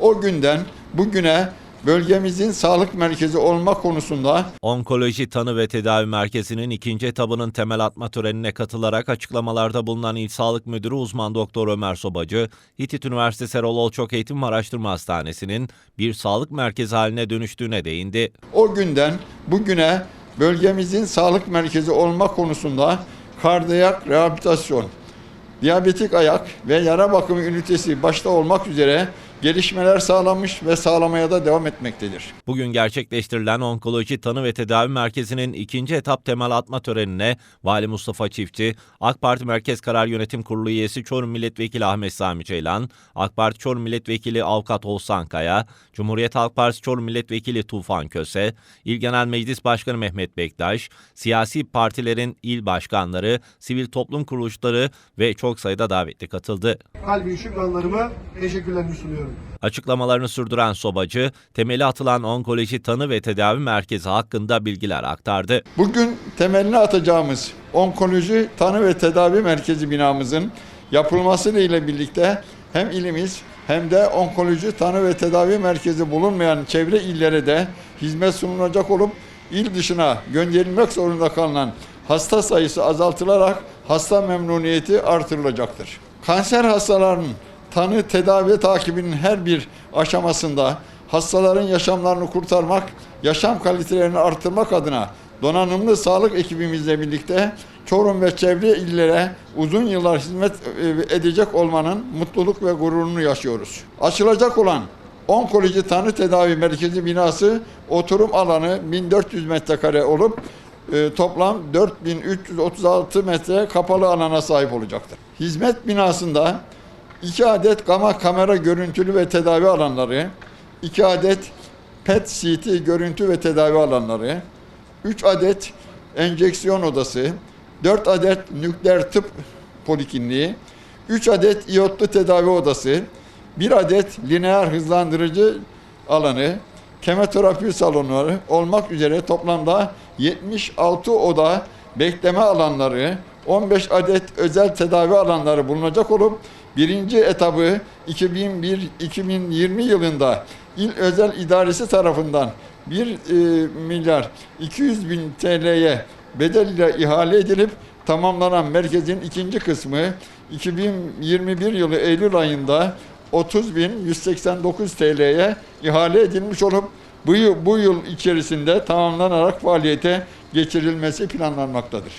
O günden bugüne bölgemizin sağlık merkezi olma konusunda Onkoloji Tanı ve Tedavi Merkezi'nin ikinci etabının temel atma törenine katılarak açıklamalarda bulunan İl Sağlık Müdürü uzman doktor Ömer Sobacı, Hitit Üniversitesi Erol Olçok Eğitim ve Araştırma Hastanesi'nin bir sağlık merkezi haline dönüştüğüne değindi. o günden bugüne bölgemizin sağlık merkezi olma konusunda kardiyak rehabilitasyon, diyabetik ayak ve yara bakımı ünitesi başta olmak üzere gelişmeler sağlamış ve sağlamaya da devam etmektedir. Bugün gerçekleştirilen Onkoloji Tanı ve Tedavi Merkezi'nin ikinci etap temel atma törenine Vali Mustafa Çiftçi, AK Parti Merkez Karar Yönetim Kurulu üyesi Çorum Milletvekili Ahmet Sami Ceylan, AK Parti Çorum Milletvekili Avukat Oğuzhan Kaya, Cumhuriyet Halk Partisi Çorum Milletvekili Tufan Köse, İl Genel Meclis Başkanı Mehmet Bektaş, siyasi partilerin il başkanları, sivil toplum kuruluşları ve çok sayıda davetli katıldı. kalbi şükranlarımı, teşekkürlerimi sunuyorum. Açıklamalarını sürdüren Sobacı, temeli atılan Onkoloji Tanı ve Tedavi Merkezi hakkında bilgiler aktardı. Bugün temelini atacağımız onkoloji tanı ve tedavi merkezi binamızın yapılması ile birlikte hem ilimiz hem de onkoloji tanı ve tedavi merkezi bulunmayan çevre illere de hizmet sunulacak olup il dışına gönderilmek zorunda kalınan hasta sayısı azaltılarak hasta memnuniyeti artırılacaktır. Kanser hastalarının tanı tedavi takibinin her bir aşamasında hastaların yaşamlarını kurtarmak, yaşam kalitelerini artırmak adına donanımlı sağlık ekibimizle birlikte Çorum ve çevre illere uzun yıllar hizmet e, edecek olmanın mutluluk ve gururunu yaşıyoruz. Açılacak olan Onkoloji Tanı Tedavi Merkezi binası oturum alanı 1400 metrekare olup e, toplam 4336 metre kapalı alana sahip olacaktır. Hizmet binasında 2 adet gama kamera görüntülü ve tedavi alanları, 2 adet PET CT görüntü ve tedavi alanları, 3 adet enjeksiyon odası, 4 adet nükleer tıp polikliniği, 3 adet iyotlu tedavi odası, 1 adet lineer hızlandırıcı alanı, kemoterapi salonları olmak üzere toplamda 76 oda bekleme alanları, 15 adet özel tedavi alanları bulunacak olup birinci etabı 2001-2020 yılında İl Özel İdaresi tarafından 1 e, milyar 200 bin TL'ye bedel ile ihale edilip tamamlanan merkezin ikinci kısmı 2021 yılı Eylül ayında 30.189 TL'ye ihale edilmiş olup bu yıl, bu yıl içerisinde tamamlanarak faaliyete geçirilmesi planlanmaktadır.